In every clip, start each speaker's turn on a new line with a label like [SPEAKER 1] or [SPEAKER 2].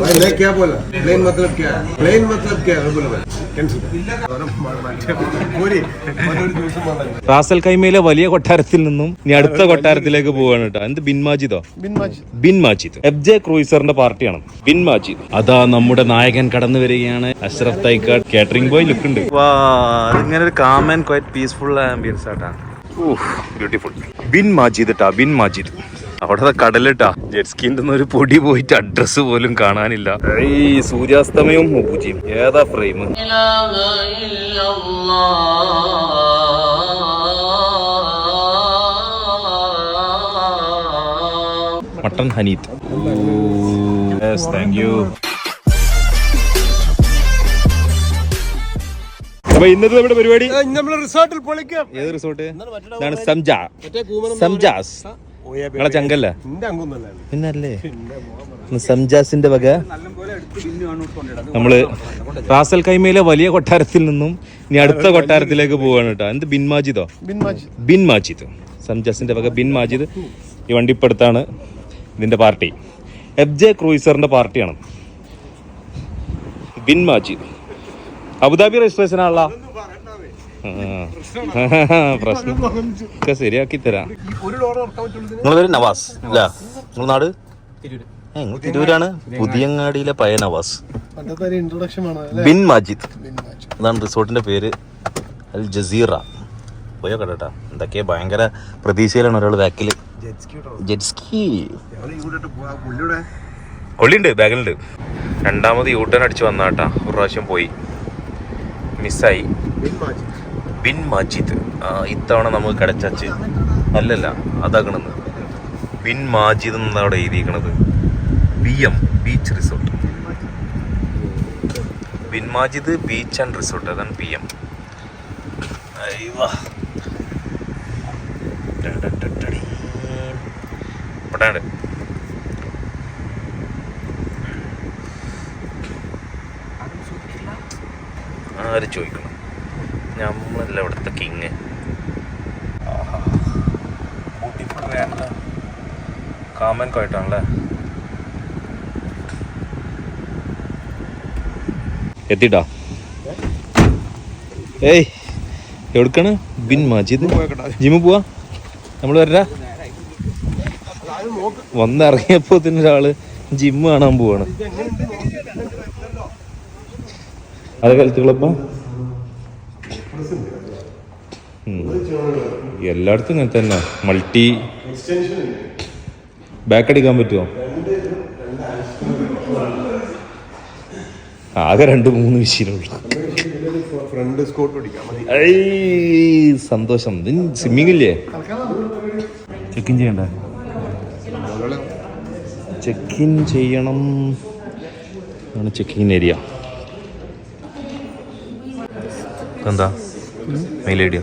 [SPEAKER 1] मैं क्या बोला प्लेन मतलब क्या है प्लेन मतलब क्या है बोलो कैंसिल ദിവസം വന്നാൽ
[SPEAKER 2] റാസൽ കൈമയിലെ വലിയ കൊട്ടാരത്തിൽ നിന്നും ഇനി അടുത്ത കൊട്ടാരത്തിലേക്ക് പോവാണ് കേട്ടോ എന്ത് ബിൻ മാജിദോ ബിൻ മാജിദ് എഫ് ജെ ക്രൂയിസറിന്റെ പാർട്ടിയാണ് ബിൻ മാജിദ് അതാ നമ്മുടെ നായകൻ കടന്നു വരികയാണ് Ashraf Thaikkad catering boy look ഉണ്ട് വാ അതിങ്ങനെ ഒരു calm and quiet peaceful ambiance ആട്ടാ ബ്യൂട്ടിഫുൾ ബിൻ മാജിദ് ട്ടാ ബിൻ മാജിദ് അവിടെ കടലിട്ടാ. ജെറ്റ്സ്കിന്റെ ഒരു പൊടി പോയിട്ട് അഡ്രസ് പോലും കാണാനില്ല. ഈ സൂര്യാസ്തമയവും പൂജയും ഏതാ ഫ്രെയിം മട്ടൺ ഹനീത് താങ്ക് യു ഇന്നത്തെ പരിപാടി?
[SPEAKER 1] നമ്മൾ റിസോർട്ടിൽ പൊളിക്കാം.
[SPEAKER 2] ഏത് റിസോർട്ട് സംജാസ് സംജാസ് നിങ്ങളെ ചങ്കല്ല? പിന്നല്ലേ? സംജാസിന്റെ വക. നമ്മൾ റാസൽ കൈമയിലെ വലിയ കൊട്ടാരത്തിൽ നിന്നും ഇനി അടുത്ത കൊട്ടാരത്തിലേക്ക് പോവാണ് കേട്ടോ. എന്ത് ബിൻമാജിദോ ബിൻ മാജിദ്. സംജാസിന്റെ വക ബിൻ മാജിദ്. ഈ വണ്ടിപ്പടുത്താണ് ഇതിന്റെ പാർട്ടി. എഫ് ജെ ക്രൂയിസറിന്റെ പാർട്ടിയാണ്. ബിൻ മാജിദ്. അബുദാബി രജിസ്ട്രേഷൻ ആണല്ലോ. പ്രശ്നം. ശരിയാക്കി തരാം. നവാസ് നിങ്ങൾ നാട്? നിങ്ങൾ തിരൂരാണ്. പുതിയങ്ങാടിയിലെ പയ നവാസ്. ബിൻ മാജിദ്. അതാണ് റിസോർട്ടിന്റെ പേര്. Al Jazeera. പോയോ കേട്ടാ എന്തൊക്കെയാ? ഭയങ്കര പ്രതീക്ഷയിലാണ് ഒരാൾ ബാക്കിൽ ജെറ്റ്സ്കി കൊള്ളിണ്ട് ബാഗിലുണ്ട്. രണ്ടാമത് യൂട്ടേൺ അടിച്ച് വന്നാട്ടാ ഒരു പ്രാവശ്യം പോയി. മിസ്സായി ബിൻ മാജിദ്. ഇത്തവണ നമുക്ക് കിടച്ചു അല്ലല്ല അതാക്കണെന്ന് ബിൻ മാജിദ് എന്നാണ് അവിടെ എഴുതിയിരിക്കണത്. B M beach resort. Bin Majid beach and resort. അതാണ് ബി എം ആര് ചോദിക്കണം നമ്മളല്ല ഇവിടുത്തെ കിങ് കാമൻ കോയിട്ടാണല്ലേ എത്തിട്ടാ ഏയ് എവിടുക്കാണ്? ബിൻ മാജിദ്. ജിമ്മ് പോവാ? നമ്മൾ വരാ വന്നിറങ്ങിയപ്പോ തന്നെ ഒരാൾ ജിമ്മ് കാണാൻ പോവാണ്. അത് കലത്തുകളപ്പ എല്ലായിടത്തും ഇങ്ങനെ തന്നെ. മൾട്ടി ബാക്ക് അടിക്കാൻ പറ്റുമോ ആകെ രണ്ട് മൂന്ന് വിഷയമുള്ളൂ. സന്തോഷം. സ്വിമ്മിങ് ഇല്ലേ? ചെക്കിൻ ചെയ്യണ്ടേ? ചെക്ക് ഇൻ ചെയ്യണം. ആണ് ചെക്കിങ് ഏരിയ എന്താ മെയിൽ ഐ ഡിയോ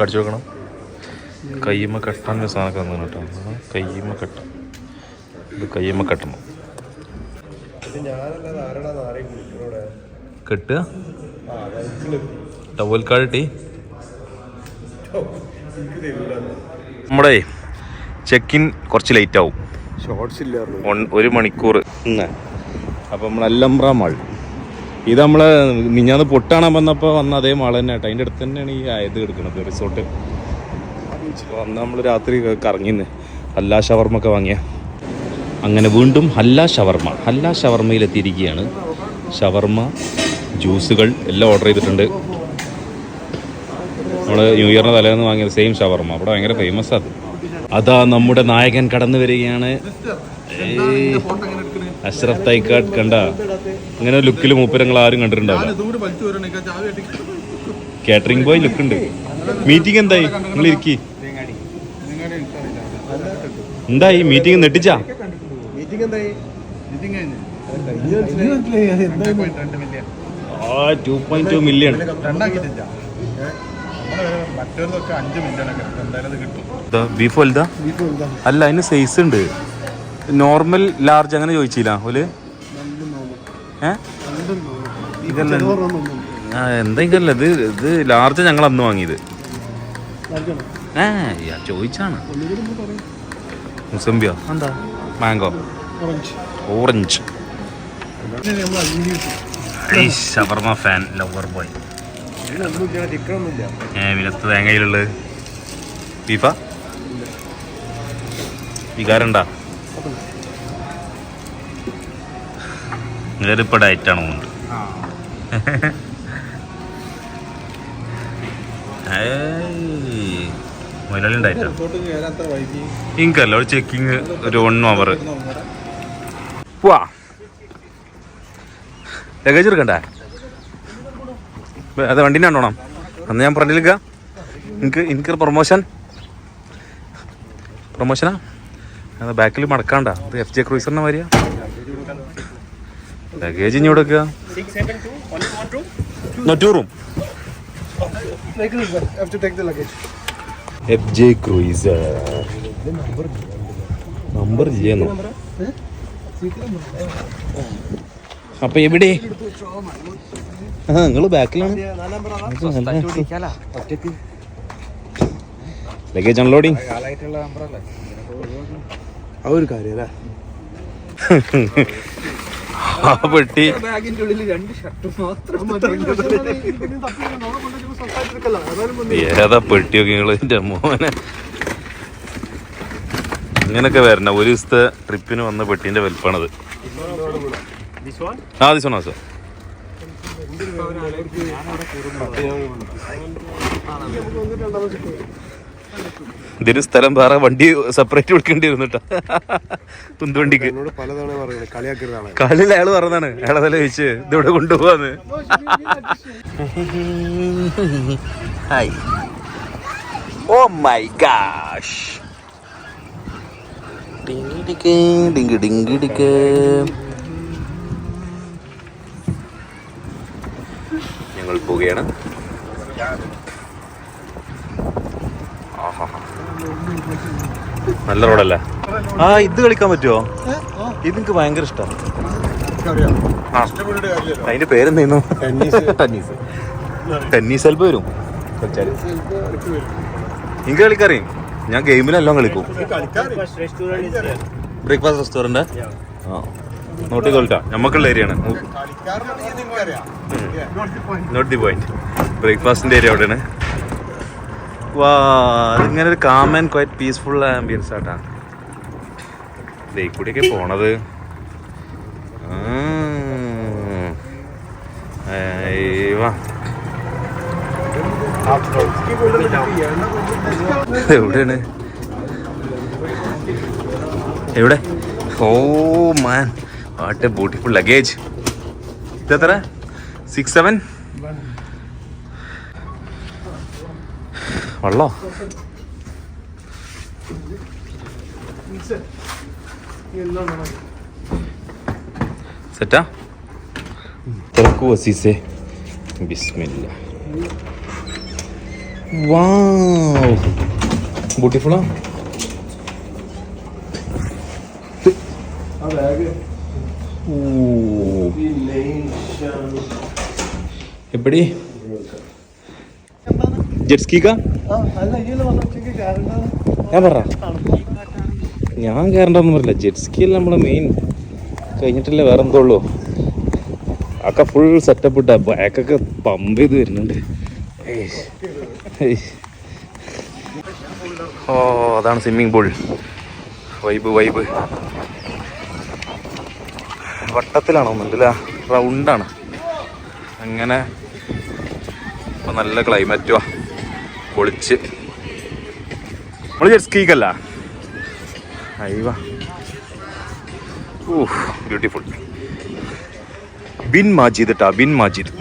[SPEAKER 2] കടിച്ചു വെക്കണം. കയ്യമ്മ കെട്ടാൻ സാധനമൊക്കെ തന്നെ കേട്ടോ. കയ്യമ്മ കെട്ടാം. ഇത് കയ്യമ്മ കെട്ടണം. കെട്ടുക? ടവൽ നമ്മുടെ ചെക്കിൻ കുറച്ച് ലേറ്റ് ആവും.
[SPEAKER 1] ഷോർട്സ്
[SPEAKER 2] ഇല്ല ഒരു മണിക്കൂർ ഇന്ന്. അപ്പം നമ്മൾ അല്ലമ്പ്ര മാൾ. ഇത് നമ്മളെ മിഞ്ഞാന്ന് പൊട്ടാണാൻ വന്നപ്പോൾ വന്ന അതേ മാള തന്നെ കേട്ടോ. അതിന്റെ അടുത്ത് തന്നെയാണ് ഈ ആയത് എടുക്കുന്നത് റിസോർട്ട് വന്ന് നമ്മൾ രാത്രി കറങ്ങിന്ന്. ഷവർമ ഷവർമ്മ വാങ്ങിയ. അങ്ങനെ വീണ്ടും ഹല്ലാ ഷവർമ്മ ഹല്ലാ ഷവർമ്മയിൽ എത്തിയിരിക്കുകയാണ്. ഷവർമ്മ ജ്യൂസുകൾ എല്ലാം ഓർഡർ ചെയ്തിട്ടുണ്ട്. നമ്മൾ ന്യൂ ഇയറിന് തലേന്ന് വാങ്ങിയത് സെയിം ഷവർമ്മ അവിടെ ഭയങ്കര ഫേമസ് അത്. അതാ നമ്മുടെ നായകൻ കടന്നു വരികയാണ്. അഷ്റഫ് തൈക്കാട് കണ്ട ഇങ്ങനെ ലുക്കിൽ മൂപ്പരങ്ങൾ ആരും കണ്ടിട്ടുണ്ടാവില്ല. കാറ്ററിംഗ് ബോയ് ലുക്ക് ഉണ്ട് മീറ്റിംഗ് എന്തായി? നിങ്ങൾ ഇരിക്കി. എന്തായി? മീറ്റിംഗ് നെട്ടിച്ചാ? ടു പോയിന്റ് ടു മില്യൺ അല്ല അതിന് സൈസ് ഉണ്ട്. നോർമൽ ലാർജ് അങ്ങനെ ചോദിച്ചില്ല ഓൽ? ഏ? ഇതല്ല. ആ എന്തെങ്കിലും ഇത് ഇത് ലാർജ് ഞങ്ങൾ അന്ന് വാങ്ങിയത്. ഏ ചോദിച്ചാണ്. മുസംബിയോ? എന്താ? Mango? Orange. Shawarma fan lover boy. ഏ വിലത്ത് തേങ്ങയിലുള്ളത് ബീഫ വികാരണ്ടാ ഇവരിപ്പോ ഡയറ്റാണ് മുതലാളി ഒരു ചെക്കിങ് ഒരു വൺ അവർ വാ. ലഗേജ് എടുക്കണ്ടേ? അത് വണ്ടീനെ കണ്ടോണം. അന്ന് ഞാൻ പറഞ്ഞില്ല എനിക്ക് എനിക്കൊരു പ്രൊമോഷൻ പ്രൊമോഷനാ അത് ബാക്കിൽ മടക്കാണ്ട ഇത് എഫ് ജെ ക്രൂസറിനെ വരിക ലഗേജ് ഇനി കൊടുക്കുക. എഫ് ജെ ക്രൂയിസർ നമ്പർ ചെയ്യുന്നു അപ്പൊ എവിടെ ആ നിങ്ങൾ ബാക്കിലാണ് ലഗേജ് അൺലോഡിങ്
[SPEAKER 1] ആ ഒരു കാര്യം അല്ലേ?
[SPEAKER 2] ആ പെട്ടി.
[SPEAKER 1] ബാഗിന്റെ ഉള്ളിൽ രണ്ട് ഷർട്ടും മാത്രം
[SPEAKER 2] ഏതാ പെട്ടിയൊക്കെ നിങ്ങൾ എന്റെ മോനെ. ഇങ്ങനൊക്കെ വരണ. ഒരു ദിവസത്തെ ട്രിപ്പിന് വന്ന പെട്ടിന്റെ വലിപ്പാണത് ആ ദിസ് വൺ സാർ ഇതിന് സ്ഥലം വേറെ വണ്ടി സെപ്പറേറ്റ് വിളിക്കേണ്ടി
[SPEAKER 1] വരുന്നു കളിയാക്കരുതാണ്
[SPEAKER 2] കാലിൽ അയാൾ പറഞ്ഞതാണ്. അയാളെ തല വെച്ച് ഇതിവിടെ കൊണ്ടുപോവാന്ന്. Oh my gosh. ഡിങ്കിടിക്ക് ഡിങ്കി ഡിങ്കിടിക്ക്. ഞങ്ങൾ പോവുകയാണ്. നല്ല റോഡല്ലേ? ആ ഇത് കളിക്കാൻ പറ്റുമോ ഇത് എനിക്ക് ഭയങ്കര ഇഷ്ടമാണ് ആ അതിന്റെ പേരെന്തായിരുന്നു
[SPEAKER 1] ടെന്നീസ്.
[SPEAKER 2] ടെന്നീസ് അല്പം വരും. കളിച്ചാൽ. എനിക്ക് കളിക്കറിയും? ഞാൻ ഗെയിമിലെല്ലാം കളിക്കും. ബ്രേക്ക്ഫാസ്റ്റ് റെസ്റ്റോറന്റ് ആ. നോട്ടി കൊൽട്ട നമുക്കുള്ള ഏരിയ ആണ് നോട്ട് ദി പോയിന്റ്. ബ്രേക്ക്ഫാസ്റ്റിന്റെ ഏരിയ അവിടെയാണ്. അതിങ്ങനെ ഒരു calm and quiet peaceful ambience ആട്ടാ. കൂടിയൊക്കെ പോണത്. എവിടെയാണ്? എവിടെ? Oh man what beautiful luggage ഇതെത്ര? സിക്സ് സെവൻ വള്ളോ? സെറ്റാ? തുറക്കൂ വസീസേ ബിസ്മില്ല. വാവ്. ബ്യൂട്ടിഫുള്ളാ എപ്പടി? ജെറ്റ്സ്കി കാ? ഞാൻ പറ. ഞാൻ കയറണ്ടെന്ന് പറയില്ല ജെറ്റ്സ്കി അല്ല നമ്മളെ മെയിൻ കഴിഞ്ഞിട്ടല്ലേ വേറെ എന്തോ ഉള്ളൂ ഒക്കെ ഫുൾ സെറ്റപ്പ് ഇട്ട ബാക്കൊക്കെ പമ്പ് ചെയ്ത് വരുന്നുണ്ട്. ഓ അതാണ് സ്വിമ്മിങ് പൂൾ വൈബ് വൈബ് വട്ടത്തിലാണോ ഒന്നുണ്ടല്ല റൗണ്ടാണ് അങ്ങനെ. ഇപ്പം നല്ല ക്ലൈമറ്റുവാ പൊളിച്ച്. നമ്മൾ ജെറ്റ്സ്കീക്കല്ല കീക്കല്ല ഊഹ് ബ്യൂട്ടിഫുൾ ബിൻ മാജിദ് കേട്ടാ ബിൻ മാജിദ്.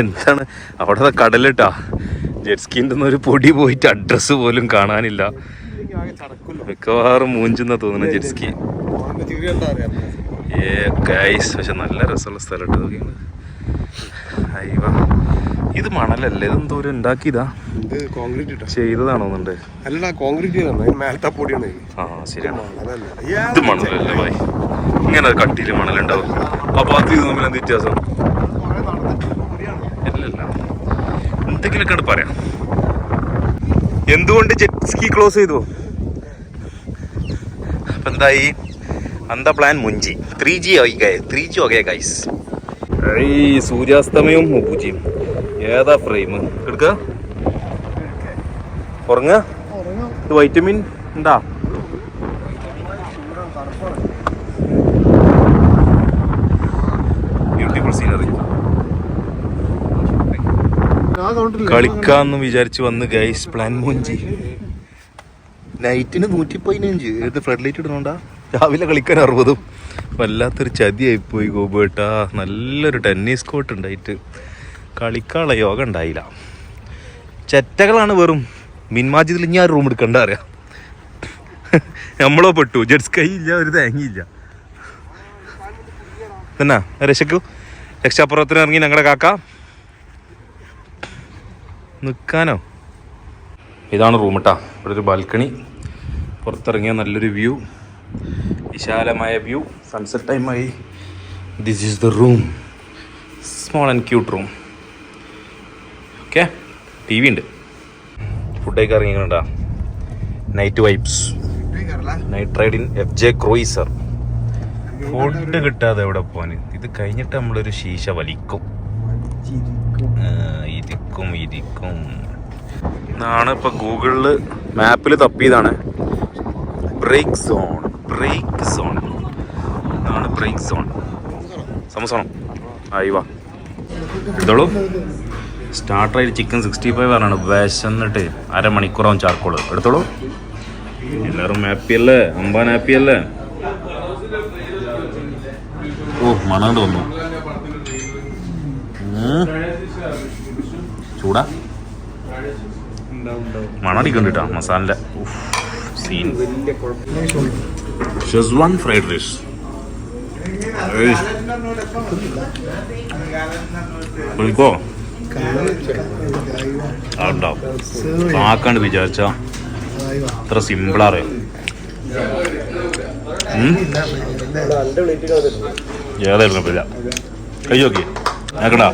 [SPEAKER 2] എന്താണ് അവിടെ കടലിട്ടാ? ജെറ്റ്സ്കിന്റെ ഒരു പൊടി പോയിട്ട് അഡ്രസ്സ് പോലും കാണാനില്ല. മിക്കവാറും മൂഞ്ചെന്ന തോന്നുന്നു ജെറ്റ്സ്കി ഏ ഗൈസ് പക്ഷെ നല്ല രസമുള്ള സ്ഥലം കേട്ടോ അയ്യവാ. ഇത് മണലല്ലേ? ഇതെന്തോ ഒരു ഉണ്ടാക്കിയതാ.
[SPEAKER 1] ഇത് കോൺക്രീറ്റ്
[SPEAKER 2] ചെയ്തതാണോന്നുണ്ട്.
[SPEAKER 1] അല്ലടാ കോൺക്രീറ്റ് മേലത്തെ പൊടിയാണ്
[SPEAKER 2] ആ ശരിയാണ്. ഇത് മണലല്ലേ ഭായി. ഇങ്ങനെ കട്ടിയിൽ മണലുണ്ടാവും. അപ്പൊ അത് ഇത് തമ്മിൽ എന്ത് വ്യത്യാസം? ഇല്ലല്ല. എന്തെങ്കിലുമൊക്കെ പറയാം. എന്തുകൊണ്ട് ജെറ്റ് സ്കി ക്ലോസ് ചെയ്തു? അപ്പൊ എന്തായി? അന്ത പ്ലാൻ മുഞ്ചി? ത്രീ ജി ആയി ത്രീ ജി ഓക്കെ ഗൈസ് ഈ സൂര്യാസ്തമയവും മുബുജിയും ഏതാ ഫ്രെയിം എടുക്ക. ഉറങ്ങ. ഇത് വൈറ്റമിൻ ബ്യൂട്ടിഫുൾ സീനറി കളിക്കാന്ന് വിചാരിച്ച് വന്ന് ഗൈസ് പ്ലാൻ മൂഞ്ചി. നൈറ്റിന് നൂറ്റി പതിനഞ്ച് ഏത് ഫ്ലഡ് ലൈറ്റ് ഇടുന്നോണ്ടാ? രാവിലെ കളിക്കാൻ അറുപതും. വല്ലാത്തൊരു ചതിയായി പോയി ഗോപേട്ടാ. നല്ലൊരു ടെന്നീസ് കോർട്ട് ഉണ്ടായിട്ട് കളിക്കാനുള്ള യോഗം ഉണ്ടായില്ല. ചെറ്റകളാണ് വെറും. മിൻമാജിദിൽ ഇനി ഞാൻ റൂം എടുക്കണ്ട അറിയാം. നമ്മളോ പെട്ടു. ജഡ്സ് കൈ ഇല്ല ഒരു തേങ്ങയില്ല എന്നാ രക്ഷക്കു രക്ഷാപ്രവർത്തനം ഇറങ്ങി ഞങ്ങളുടെ കാക്ക. നിൽക്കാനോ ഇതാണ് റൂം കേട്ടാ ഇവിടെ ഒരു ബാൽക്കണി പുറത്തിറങ്ങിയ നല്ലൊരു വ്യൂ വിശാലമായ വ്യൂ സൺസെറ്റ് ടൈമായി this is the room small and cute room okay. T V ഉണ്ട് ഫുഡൊക്കെ ഇറങ്ങിക്കണ്ടാ night vibes night ride in F J cruiser food കിട്ടാതെ എവിടെ പോവാൻ? ഇത് കഴിഞ്ഞിട്ട് നമ്മളൊരു ശീശ വലിക്കും. ഇരിക്കും ഇരിക്കും. ഇതാണ് ഇപ്പൊ ഗൂഗിളിൽ മാപ്പിൽ തപ്പിയതാണ്. Break zone break zone break zone സമസോണം. ആയി വാ. എടുത്തോളൂ സ്റ്റാർട്ടറായിട്ട് ചിക്കൻ സിക്സ്റ്റി ഫൈവ് ആണ് വിശന്നിട്ട് അരമണിക്കൂറാവും ചാർക്കോൾ. എടുത്തോളൂ. എല്ലാവരും ഹാപ്പി അല്ലേ അമ്പാൻ ഹാപ്പി അല്ലേ ഓ മണാണ്ട് വന്നു. ചൂടാ. മണടിക്കണ്ടിട്ടാ ഷെസ്വാൻ ഫ്രൈഡ് റൈസ്. വിളിക്കോ അതുണ്ടാവും. ആക്കാണ്ട് വിചാരിച്ച അത്ര സിമ്പിളാറ് ഏതായിരുന്നു ഇല്ല. കൈ നോക്കി. ആക്കടാ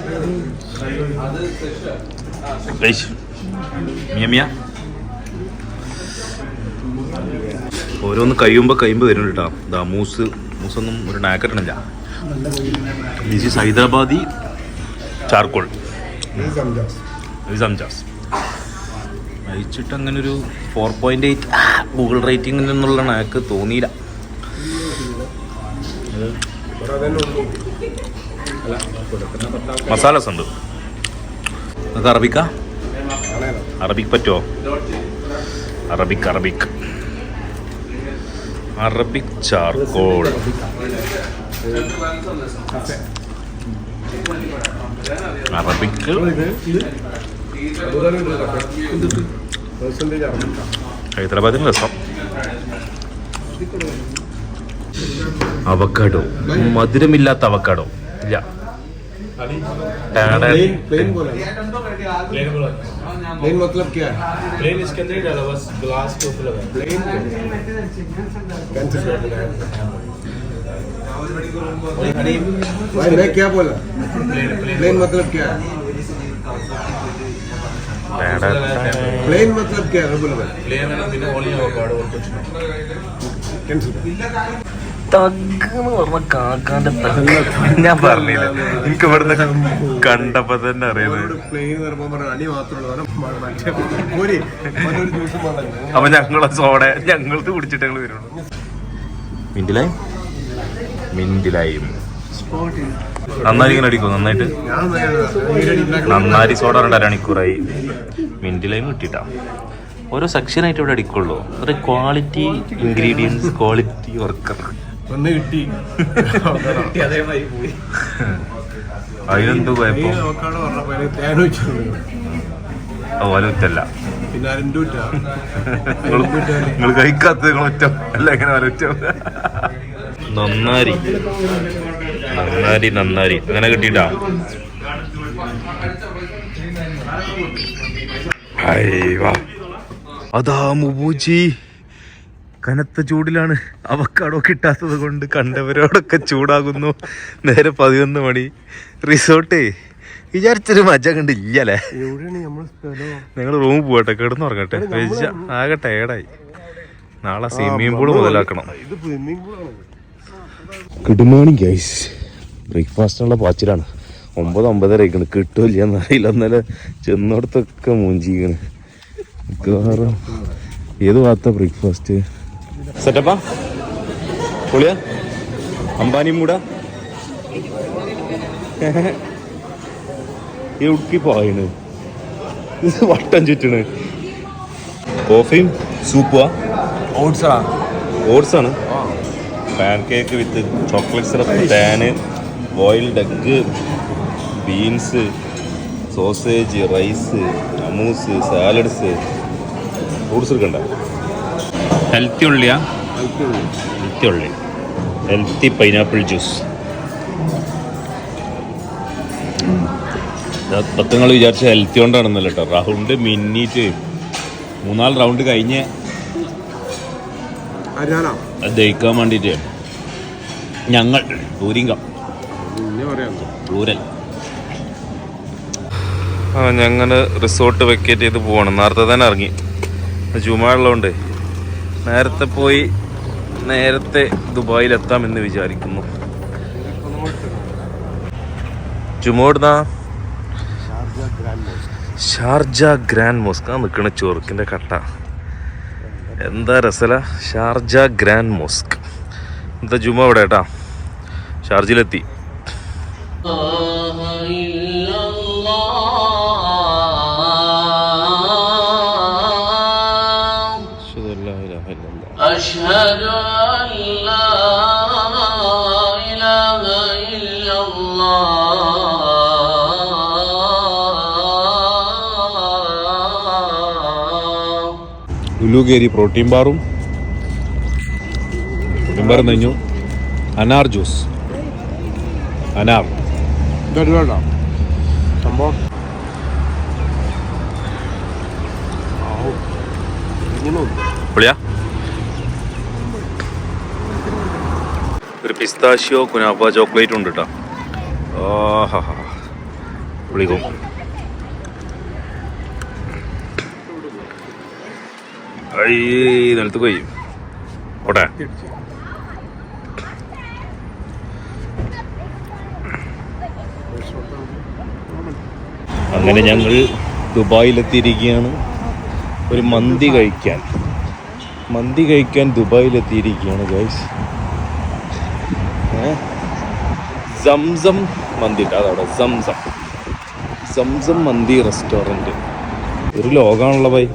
[SPEAKER 2] കഴിച്ച് മിയ മിയ. ഓരോന്ന് കഴിയുമ്പോൾ കഴിയുമ്പോൾ വരും കേട്ടോ ഇതാ മൂസ് മൂസൊന്നും ഒരു നാക്കറ്റണില്ല ദിസ് ഈസ് ഹൈദരാബാദി ചാർക്കോൾ. അയച്ചിട്ട് അങ്ങനെ ഒരു ഫോർ പോയിന്റ് എയ്റ്റ് ഗൂഗിൾ റേറ്റിംഗിൽ നിന്നുള്ള എനിക്ക് തോന്നിയില്ല. മസാലസ് ഉണ്ട്. നിങ്ങൾക്ക് അറബിക്ക? അറബിക് പറ്റുമോ Arabic Arabic Arabic charcoal. Arabic ഹൈദരാബാദിന് രസം അവക്കാഡോ മധുരമില്ലാത്ത അവക്കാഡോ ഇല്ല
[SPEAKER 1] प्लेन प्लेन बोला प्लेन मतलब क्या है
[SPEAKER 3] प्लेन इसके अंदर ही डाला बस ग्लास के ऊपर लगा
[SPEAKER 1] प्लेन कैंसिल कर देना भाई मैं क्या बोला प्लेन मतलब क्या है प्लेन मतलब क्या है बोला भाई
[SPEAKER 3] प्लेन है ना बिना ओनली अवोकाडो और कुछ नहीं
[SPEAKER 1] कैंसिल
[SPEAKER 2] തഗ്ഗെന്ന് പറഞ്ഞ കാക്കാന്റെ തഗ്ഗ് ഞാൻ പറഞ്ഞില്ല എനിക്ക് ഇവിടുന്ന് കണ്ടപ്പോ തന്നെ അറിയുന്നത്
[SPEAKER 1] പ്ലെയിൻ വരുമ്പോ പറഞ്ഞ അടി മാത്രമുള്ളൂ മറ്റേ ഒരു ഒരു ദിവസം പറഞ്ഞു
[SPEAKER 2] അപ്പൊ ഞങ്ങളെ സോഡ ഞങ്ങൾക്ക് കുടിച്ചിട്ട് ഞങ്ങൾ വരുള്ളൂ മിന്റിലായി മിന്റിലായും നന്നായി ഇങ്ങനെ അടിക്കും നന്നായിട്ട്? നന്നായി സോഡ രണ്ട് അരമണിക്കൂറായി. ലൈം കിട്ടിട്ടാ ഓരോ സെക്ഷനായിട്ട് ഇവിടെ അടിക്കുള്ളൂ. ഒരു ക്വാളിറ്റി ഇൻഗ്രീഡിയൻസ് ക്വാളിറ്റി വർക്കർ
[SPEAKER 1] ഒന്ന് കിട്ടി.
[SPEAKER 2] അതിനെന്ത് കുഴപ്പം?
[SPEAKER 1] അരണ്ടു
[SPEAKER 2] നിങ്ങൾ കഴിക്കാത്തത് നിങ്ങൾ ഒറ്റ അല്ല എങ്ങനെ ഒറ്റ നന്നാരി. നന്നാരി നന്നാരി. അങ്ങനെ കിട്ടിട്ടാ അതാ മുബൂജി. കനത്ത ചൂടിലാണ് അവക്കാടോ കിട്ടാത്തത് കൊണ്ട് കണ്ടവരോടൊക്കെ ചൂടാകുന്നു. നേരെ പതിനൊന്ന് മണി. റിസോർട്ടേ വിചാരിച്ചൊരു മജ
[SPEAKER 1] നമ്മൾ സ്ഥലം?
[SPEAKER 2] ഞങ്ങൾ റൂമിൽ പോകട്ടെ കിടന്നുറങ്ങട്ടെ. ആകട്ടെ ആകെ ടയർഡായി നാളെ സ്വിമ്മിംഗ് പൂൾ മുതലാക്കണം.
[SPEAKER 1] ഇത് സ്വിമ്മിംഗ് പൂളാണ്
[SPEAKER 2] ഗുഡ് മോർണിംഗ് ഗൈസ് ബ്രേക്ക്ഫാസ്റ്റിനുള്ള പാച്ചിലാണ്. ഒമ്പത് ഒമ്പതര ആയിക്കണ്. കിട്ടുമില്ല എന്നറിയില്ല. എന്നാലും ചെന്നിടത്തൊക്കെ മൂഞ്ചിക്കണ്. മിക്കവാറും ഏത് ഭാഗത്താ ബ്രേക്ക്ഫാസ്റ്റ് സെറ്റപ്പാ പൊളിയാ? അംബാനി മൂട? ഉടുക്കി പോയണ്. ഇത് വട്ടം ചുറ്റണ്. കോഫിയും സൂപ്പുവാ.
[SPEAKER 1] ഓട്സാ
[SPEAKER 2] ഓട്സാണ് ആണ്. Pancake with chocolate syrup tan boiled egg beans sausage rice അമൂസ് salads. Fruits എടുക്കണ്ട. ഹെൽത്തി ഉള്ളിയാ? ഹെൽത്തി ഉള്ളി. ഹെൽത്തി പൈനാപ്പിൾ ജ്യൂസ് പത്തുങ്ങൾ വിചാരിച്ച ഹെൽത്തി കൊണ്ടാണെന്നല്ലോ കേട്ടോ റൗണ്ട് മിന്നിറ്റ് മൂന്നാൽ റൗണ്ട് കഴിഞ്ഞ് ദഹിക്കാൻ വേണ്ടിയിട്ട് ഞങ്ങൾ റൂരൽ ആ ഞങ്ങൾ റിസോർട്ട് വെക്കേറ്റ് ചെയ്ത് പോവാണ്. നേരത്തെ തന്നെ ഇറങ്ങി. ജുമാ ഉള്ളതുകൊണ്ട് നേരത്തെ പോയി നേരത്തെ ദുബായിൽ എത്താമെന്ന് വിചാരിക്കുന്നു. ജുമോടുന്ന ഷാർജ ഗ്രാൻഡ് മോസ്ക്. ആ നിൽക്കണ ചൊറുക്കിന്റെ കട്ട. എന്താ രസല? Sharjah grand mosque. എന്താ ജുമ അവിടെ കേട്ടാ? ഷാർജിലെത്തി. കയറി പ്രോട്ടീൻ ബാറും പ്രോട്ടീൻ ബാർ കഴിഞ്ഞു അനാർ ജ്യൂസ്. അനാർ.
[SPEAKER 1] സംഭവം.
[SPEAKER 2] പൊളിയാ? ഒരു പിസ്താഷ്യോ കുനാപ്പ ചോക്ലേറ്റ് ഉണ്ട് കേട്ടോ ഓഹാ വിളിക്കും അയ്യേ നിലത്ത് പോയി. ഓട്ടെ അങ്ങനെ ഞങ്ങൾ ദുബായിലെത്തിയിരിക്കുകയാണ്. ഒരു മന്തി കഴിക്കാൻ. മന്തി കഴിക്കാൻ ദുബായിലെത്തിയിരിക്കുകയാണ് ഗൈസ് സംസം മന്തി അതവിടെ സംസം. സംസം മന്തി റെസ്റ്റോറന്റ് ഒരു ലോകമാണല്ലോ ബൈ.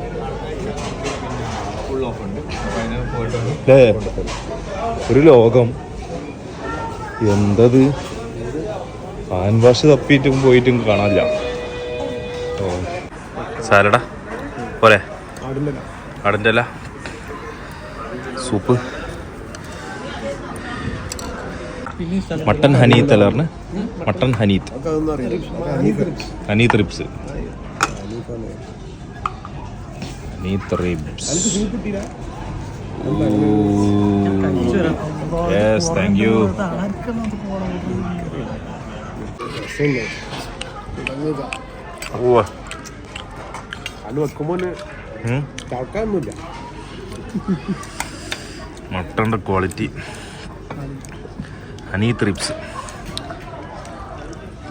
[SPEAKER 2] അല്ലേ ഒരു ലോകം. എന്തത്? ഹാൻഡ് വാഷ് തപ്പിയിട്ടും പോയിട്ടും കാണാനില്ല. ഓ. സാലഡാ? പോരെ.
[SPEAKER 1] ആടിന്റെ
[SPEAKER 2] ആടിന്റെ അല്ല സൂപ്പ്. മട്ടൻ ഹനീത്ത് അല്ല പറഞ്ഞ് മട്ടൻ ഹനീത്ത് ഹനീത്ത് റിപ്സ് ഹനീത്ത് റിബ്സ് യെസ് താങ്ക് യു മട്ടന്റെ ക്വാളിറ്റി ഹനി ത്രിപ്സ്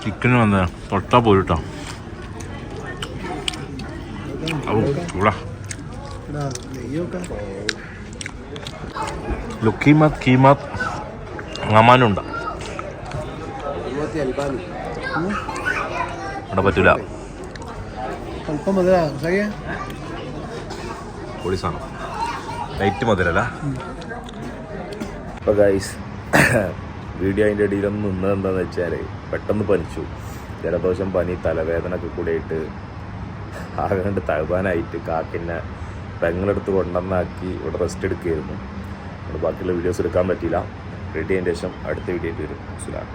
[SPEAKER 2] ചിക്കന് വന്ന തൊട്ടാ പോയിട്ടോ ഇവിടെ ലുക്കീമത്ത് കീമത് അമാനുണ്ട അവിടെ പറ്റൂല.
[SPEAKER 1] അല്പം മതിയാ സഹിയ
[SPEAKER 2] പൊളി സാധനം ലൈറ്റ് മധുരല്ല. അപ്പോൾ ഗൈസ് വീഡിയോ അതിന്റെ ഇടയിലൊന്ന് നിന്നത് എന്താണെന്ന് വെച്ചാൽ പെട്ടെന്ന് പനിച്ചു. ജലദോഷം പനി തലവേദന ഒക്കെ കൂടിയിട്ട് ആകെ കണ്ട് തഴുവാനായിട്ട് കാക്കിനെ പെങ്ങളെടുത്ത് കൊണ്ടുവന്നാക്കി ഇവിടെ റെസ്റ്റ് എടുക്കുകയായിരുന്നു. അതുകൊണ്ട് ബാക്കിയുള്ള വീഡിയോസ് എടുക്കാൻ പറ്റിയില്ല. റെഡി അതിന്റെ ശേഷം അടുത്ത വീഡിയോ വരും. സുലാം